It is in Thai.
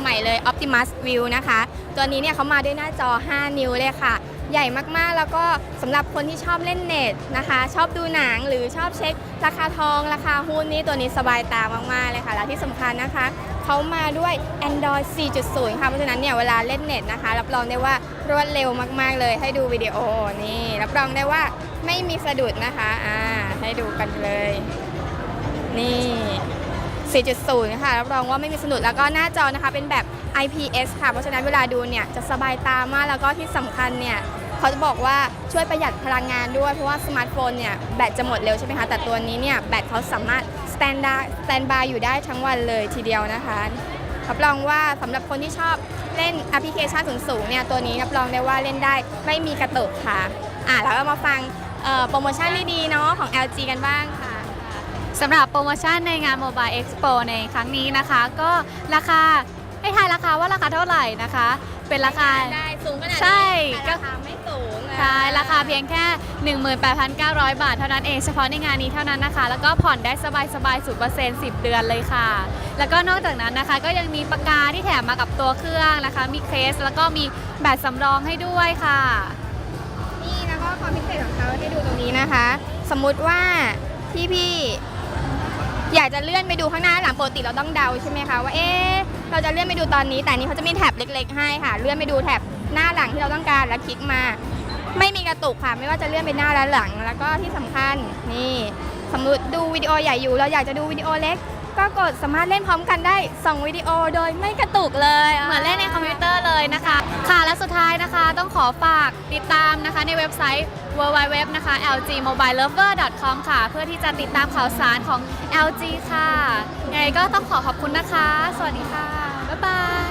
ใหม่เลย Optimus View นะคะ ตัวนี้เนี่ยเขามาด้วยหน้าจอ 5 นิ้วเลยค่ะ ใหญ่มากๆ แล้วก็สำหรับคนที่ชอบเล่นเน็ตนะคะ ชอบดูหนังหรือชอบเช็ค ราคาทอง ราคาหุ้นนี่ตัวนี้สบายตามากๆเลยค่ะ และที่สำคัญนะคะเขามาด้วย Android 4.0 ค่ะ เพราะฉะนั้นเนี่ยเวลาเล่นเน็ตนะคะ รับรองได้ว่ารวดเร็วมากๆเลย ให้ดูวิดีโอนี่ รับรองได้ว่าไม่มีสะดุดนะคะ อ่า ให้ดูกันเลย 4.0 ค่ะรับรองว่าไม่มีสะดุดแล้วก็หน้าจอนะคะเป็นแบบ IPS ค่ะ เพราะฉะนั้นเวลาดูเนี่ยจะสบายตามากแล้วก็ที่สำคัญเนี่ยเขาจะบอกว่าช่วยประหยัดพลังงานด้วย เพราะว่าสมาร์ทโฟนเนี่ยแบตจะหมดเร็วใช่ไหมคะ แต่ตัวนี้เนี่ยแบตเขาสามารถ stand by stand by อยู่ได้ทั้งวันเลยทีเดียวนะคะรับรองว่าสำหรับคนที่ชอบเล่นแอปพลิเคชันสูงๆเนี่ยตัวนี้รับรองได้ว่าเล่นได้ไม่มีกระตุกค่ะอะแล้วเรามาฟังโปรโมชั่นดีๆเนาะของ LG กันบ้างค่ะ สำหรับโปรโมชั่นในงาน Mobile Expo ในครั้งนี้นะคะ ก็ราคาให้ทายราคาว่าราคาเท่าไหร่นะคะ เป็นราคา ได้สูงขนาดนี้ใช่ แต่ราคาไม่สูงอะใช่ราคาเพียงแค่ 18,900 บาทเท่านั้นเองเฉพาะในงานนี้เท่านั้นนะคะ แล้วก็ผ่อนได้สบายสบายศูนย์เปอร์เซ็นต์สิบเดือนเลยค่ะ แล้วก็นอกจากนั้นนะคะ ก็ยังมีปากกาที่แถมมากับตัวเครื่องนะคะ มีเคสแล้วก็มีแบตสำรองให้ด้วยค่ะ นี่แล้วก็ความพิเศษของเขาให้ดูตรงนี้นะคะ สมมุติว่าพี่พี่ๆ อยากจะเลื่อนไปดูข้างหน้าหลังปกติเราต้องเดาใช่ไหมคะว่าเอ๊ะเราจะเลื่อนไปดูตอนนี้ แต่นี้เขาจะมีแท็บเล็ก ๆ ให้ค่ะ เลื่อนไปดูแท็บหน้าหลังที่เราต้องการแล้วคลิกมา ไม่มีกระตุกค่ะ ไม่ว่าจะเลื่อนไปหน้าและหลัง แล้วก็ที่สำคัญนี่สมมติดูวิดีโอใหญ่อยู่เราอยากจะดูวิดีโอเล็ก ก็กดสามารถเล่นพร้อมกันได้สองวิดีโอโดยไม่กระตุกเลยเหมือนเล่นในคอมพิวเตอร์เลยนะคะ ค่ะและสุดท้ายนะคะต้องขอฝากติดตามนะคะในเว็บไซต์ www นะคะ lgmobilelover.com ค่ะ เพื่อที่จะติดตามข่าวสารของ LG ค่ะยังไงก็ต้องขอขอบคุณนะคะ สวัสดีค่ะ บ๊ายบาย